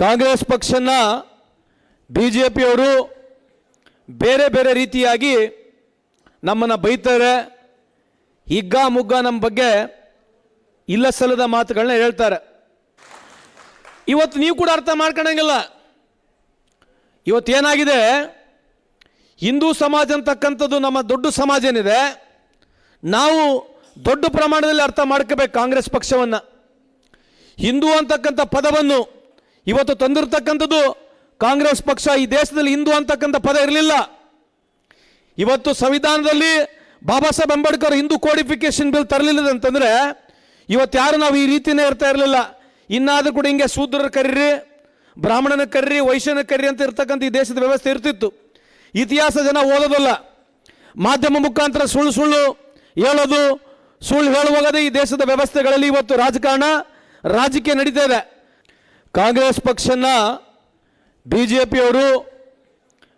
Congress ಪಕ್ಷನ B J ಪಿಯವರು ಬೇರೆ ಬೇರೆ ರೀತಿಯಾಗಿ ನಮ್ಮನ್ನು ಬೈತಾರೆ. ಹಿಗ್ಗ ಮುಗ್ಗ ನಮ್ಮ ಬಗ್ಗೆ ಇಲ್ಲ ಸಲ್ಲದ ಮಾತುಗಳನ್ನ ಹೇಳ್ತಾರೆ. ಇವತ್ತು ನೀವು ಕೂಡ ಅರ್ಥ ಮಾಡ್ಕೊಳಂಗಿಲ್ಲ ಇವತ್ತೇನಾಗಿದೆ? ಹಿಂದೂ ಸಮಾಜ ಅಂತಕ್ಕಂಥದ್ದು ನಮ್ಮ ದೊಡ್ಡ ಸಮಾಜ ಏನಿದೆ? ನಾವು ದೊಡ್ಡ ಪ್ರಮಾಣದಲ್ಲಿ ಅರ್ಥ ಮಾಡ್ಕೋಬೇಕು ಕಾಂಗ್ರೆಸ್ ಪಕ್ಷವನ್ನು. ಹಿಂದೂ ಅಂತಕ್ಕಂಥ ಪದವನ್ನು ಇವತ್ತು ತಂದಿರತಕ್ಕಂಥದ್ದು ಕಾಂಗ್ರೆಸ್ ಪಕ್ಷ ಈ ದೇಶದಲ್ಲಿ ಹಿಂದೂ ಅಂತಕ್ಕಂಥ ಪದ ಇರಲಿಲ್ಲ. ಇವತ್ತು ಸಂವಿಧಾನದಲ್ಲಿ ಬಾಬಾ ಸಾಹೇಬ್ ಅಂಬೇಡ್ಕರ್ ಹಿಂದೂ ಕೋಡಿಫಿಕೇಶನ್ ಬಿಲ್ ತರಲಿಲ್ಲ ಅಂತಂದ್ರೆ ಇವತ್ತು ಯಾರು ನಾವು ಈ ರೀತಿನೇ ಇರ್ತಾ ಇರಲಿಲ್ಲ. ಇನ್ನಾದರೂ ಕೂಡ ಹಿಂಗೆ ಶೂದ್ರರ ಕರೀರಿ, ಬ್ರಾಹ್ಮಣನ ಕರೀರಿ, ವೈಶ್ಯನ ಕರ್ರಿ ಅಂತ ಇರ್ತಕ್ಕಂಥ ಈ ದೇಶದ ವ್ಯವಸ್ಥೆ ಇರ್ತಿತ್ತು. ಇತಿಹಾಸ ಜನ ಓದೋದಲ್ಲ. ಮಾಧ್ಯಮ ಮುಖಾಂತರ ಸುಳ್ಳು ಸುಳ್ಳು ಹೇಳೋದು, ಸುಳ್ಳು ಹೇಳುವಾಗದೇ ಈ ದೇಶದ ವ್ಯವಸ್ಥೆಗಳಲ್ಲಿ ಇವತ್ತು ರಾಜಕಾರಣ ರಾಜಕೀಯ ನಡೀತಾ ಇದೆ. ಕಾಂಗ್ರೆಸ್ ಪಕ್ಷನ ಬಿ ಜೆ ಪಿಯವರು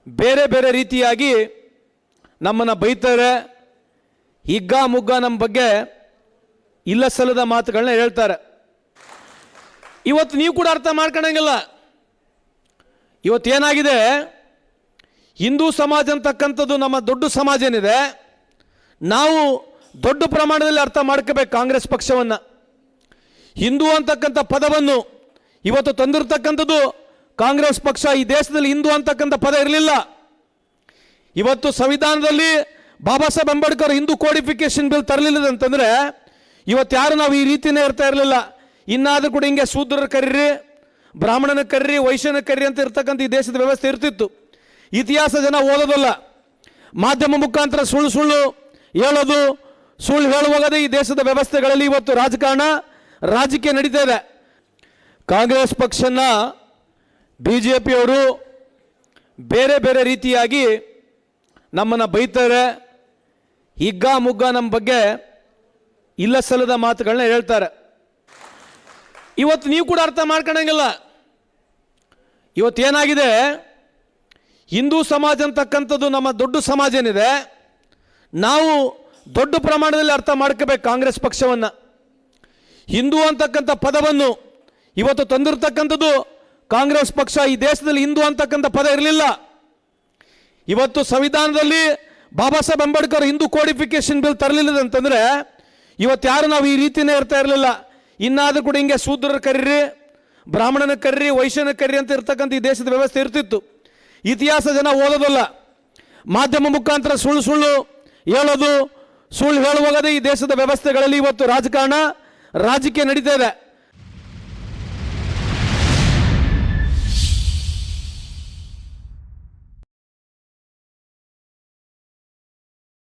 ಬೇರೆ ಬೇರೆ ರೀತಿಯಾಗಿ ನಮ್ಮನ್ನು ಬೈತಾರೆ. ಹಿಗ್ಗ ಮುಗ್ಗ ನಮ್ಮ ಬಗ್ಗೆ ಇಲ್ಲ ಸಲ್ಲದ ಮಾತುಗಳನ್ನ ಹೇಳ್ತಾರೆ. ಇವತ್ತು ನೀವು ಕೂಡ ಅರ್ಥ ಮಾಡ್ಕೊಳಂಗಿಲ್ಲ ಇವತ್ತೇನಾಗಿದೆ ಹಿಂದೂ ಸಮಾಜ ಅಂತಕ್ಕಂಥದ್ದು ನಮ್ಮ ದೊಡ್ಡ ಸಮಾಜ ಏನಿದೆ? ನಾವು ದೊಡ್ಡ ಪ್ರಮಾಣದಲ್ಲಿ ಅರ್ಥ ಮಾಡ್ಕೋಬೇಕು ಕಾಂಗ್ರೆಸ್ ಪಕ್ಷವನ್ನು. ಹಿಂದೂ ಅಂತಕ್ಕಂಥ ಪದವನ್ನು ಇವತ್ತು ತಂದಿರತಕ್ಕಂಥದ್ದು ಕಾಂಗ್ರೆಸ್ ಪಕ್ಷ ಈ ದೇಶದಲ್ಲಿ ಹಿಂದೂ ಅಂತಕ್ಕಂಥ ಪದ ಇರಲಿಲ್ಲ. ಇವತ್ತು ಸಂವಿಧಾನದಲ್ಲಿ ಬಾಬಾ ಸಾಹೇಬ್ ಅಂಬೇಡ್ಕರ್ ಹಿಂದೂ ಕೋಡಿಫಿಕೇಶನ್ ಬಿಲ್ ತರಲಿಲ್ಲ ಅಂತಂದ್ರೆ ಇವತ್ತು ಯಾರು ನಾವು ಈ ರೀತಿನೇ ಇರ್ತಾ ಇರಲಿಲ್ಲ. ಇನ್ನಾದರೂ ಕೂಡ ಹಿಂಗೆ ಶೂದ್ರರ ಕರೀರಿ, ಬ್ರಾಹ್ಮಣನ ಕರೀರಿ, ವೈಶ್ಯನ ಕರೀರಿ ಅಂತ ಇರ್ತಕ್ಕಂಥ ಈ ದೇಶದ ವ್ಯವಸ್ಥೆ ಇರ್ತಿತ್ತು. ಇತಿಹಾಸ ಜನ ಓದೋದಲ್ಲ. ಮಾಧ್ಯಮ ಮುಖಾಂತರ ಸುಳ್ಳು ಸುಳ್ಳು ಹೇಳೋದು, ಸುಳ್ಳು ಹೇಳುವಾಗದೇ ಈ ದೇಶದ ವ್ಯವಸ್ಥೆಗಳಲ್ಲಿ ಇವತ್ತು ರಾಜಕಾರಣ ರಾಜಕೀಯ ನಡೀತಾ ಇದೆ. ಕಾಂಗ್ರೆಸ್ ಪಕ್ಷನ ಬಿ ಜೆ ಪಿಯವರು ಬೇರೆ ಬೇರೆ ರೀತಿಯಾಗಿ ನಮ್ಮನ್ನು ಬೈತಾರೆ. ಹಿಗ್ಗ ಮುಗ್ಗ ನಮ್ಮ ಬಗ್ಗೆ ಇಲ್ಲ ಸಲ್ಲದ ಮಾತುಗಳನ್ನ ಹೇಳ್ತಾರೆ. ಇವತ್ತು ನೀವು ಕೂಡ ಅರ್ಥ ಮಾಡ್ಕೊಳಂಗಿಲ್ಲ ಇವತ್ತೇನಾಗಿದೆ? ಹಿಂದೂ ಸಮಾಜ ಅಂತಕ್ಕಂಥದ್ದು ನಮ್ಮ ದೊಡ್ಡ ಸಮಾಜ ಏನಿದೆ? ನಾವು ದೊಡ್ಡ ಪ್ರಮಾಣದಲ್ಲಿ ಅರ್ಥ ಮಾಡ್ಕೋಬೇಕು ಕಾಂಗ್ರೆಸ್ ಪಕ್ಷವನ್ನು. ಹಿಂದೂ ಅಂತಕ್ಕಂಥ ಪದವನ್ನು ಇವತ್ತು ತಂದಿರತಕ್ಕಂಥದ್ದು ಕಾಂಗ್ರೆಸ್ ಪಕ್ಷ ಈ ದೇಶದಲ್ಲಿ ಹಿಂದೂ ಅಂತಕ್ಕಂಥ ಪದ ಇರಲಿಲ್ಲ. ಇವತ್ತು ಸಂವಿಧಾನದಲ್ಲಿ ಬಾಬಾ ಸಾಹೇಬ್ ಅಂಬೇಡ್ಕರ್ ಹಿಂದೂ ಕೋಡಿಫಿಕೇಶನ್ ಬಿಲ್ ತರಲಿಲ್ಲ ಅಂತಂದ್ರೆ ಇವತ್ತು ಯಾರು ನಾವು ಈ ರೀತಿನೇ ಇರ್ತಾ ಇರಲಿಲ್ಲ. ಇನ್ನಾದರೂ ಕೂಡ ಹಿಂಗೆ ಶೂದ್ರರ ಕರೀರಿ, ಬ್ರಾಹ್ಮಣನ ಕರೀರಿ, ವೈಶ್ಯನ ಕರೀರಿ ಅಂತ ಇರ್ತಕ್ಕಂಥ ಈ ದೇಶದ ವ್ಯವಸ್ಥೆ ಇರ್ತಿತ್ತು. ಇತಿಹಾಸ ಜನ ಓದೋದಲ್ಲ. ಮಾಧ್ಯಮ ಮುಖಾಂತರ ಸುಳ್ಳು ಸುಳ್ಳು ಹೇಳೋದು, ಸುಳ್ಳು ಹೇಳುವಾಗದೇ ಈ ದೇಶದ ವ್ಯವಸ್ಥೆಗಳಲ್ಲಿ ಇವತ್ತು ರಾಜಕಾರಣ ರಾಜಕೀಯ ನಡೀತಾ ಇದೆ.